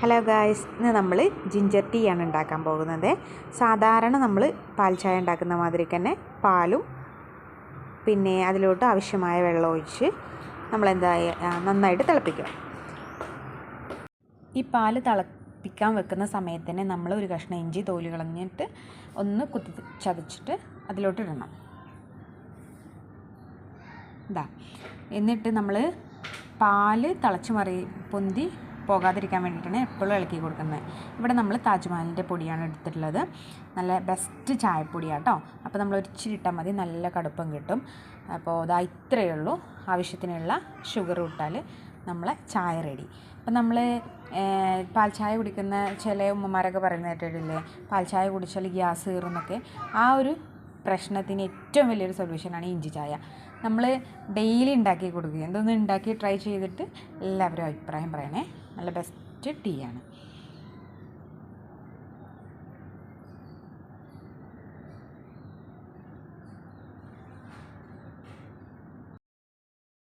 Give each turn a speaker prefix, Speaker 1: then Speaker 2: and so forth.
Speaker 1: Hello guys ഇന്ന് നമ്മൾ ginger tea ആണ് ഉണ്ടാക്കാൻ പോകുന്നത്. സാധാരണ നമ്മൾ പാൽ ചായ ഉണ്ടാക്കുന്ന മാതിരി തന്നെ പാലും പിന്നെ അതിലോട്ട് ആവശ്യമായ വെള്ളം ഒഴിച്ച് നമ്മൾ എന്താ നന്നായിട്ട് തിളപ്പിക്കുക ഈ പാൽ തിളപ്പിക്കാൻ വെക്കുന്ന സമയത്ത് തന്നെ നമ്മൾ ഒരു കഷ്ണം ഇഞ്ചി തോൽ കളഞ്ഞിട്ട് ഒന്ന് കുത്തി ചതച്ചിട്ട് അതിലോട്ട് ഇടണം. ഇതാ എന്നിട്ട് നമ്മൾ പാൽ തിളച്ച് മറി പൊന്തി പോകാതിരിക്കാൻ വേണ്ടിയിട്ടാണ് എപ്പോഴും ഇളക്കി കൊടുക്കുന്നത്. ഇവിടെ നമ്മൾ താജ്മഹലിന്റെ പൊടിയാണ് എടുത്തിട്ടുള്ളത്. നല്ല ബെസ്റ്റ് ചായപ്പൊടിയാണ് കേട്ടോ അപ്പോൾ നമ്മൾ ഒരിച്ചിരി ഇട്ടാൽ മതി. നല്ല കടുപ്പം കിട്ടും. അപ്പോൾ ഇതാ ഇത്രയേ ഉള്ളൂ. ആവശ്യത്തിനുള്ള ഷുഗർ ഇട്ടാൽ നമ്മളെ ചായ റെഡി അപ്പം നമ്മൾ പാൽ ചായ കുടിക്കുന്ന ചില ഉമ്മമാരൊക്കെ പറയുന്ന കേട്ടിട്ടില്ലേ? പാൽ ചായ കുടിച്ചാൽ ഗ്യാസ് കയറുന്നൊക്കെ ആ ഒരു പ്രശ്നത്തിന് ഏറ്റവും വലിയൊരു സൊല്യൂഷനാണ് ഇഞ്ചി ചായ. നമ്മൾ ഡെയിലി ഉണ്ടാക്കി കൊടുക്കുക. എന്തൊന്ന് ഉണ്ടാക്കി ട്രൈ ചെയ്തിട്ട് എല്ലാവരും അഭിപ്രായം പറയണേ. നല്ല ബെസ്റ്റ് ടീ ആണ്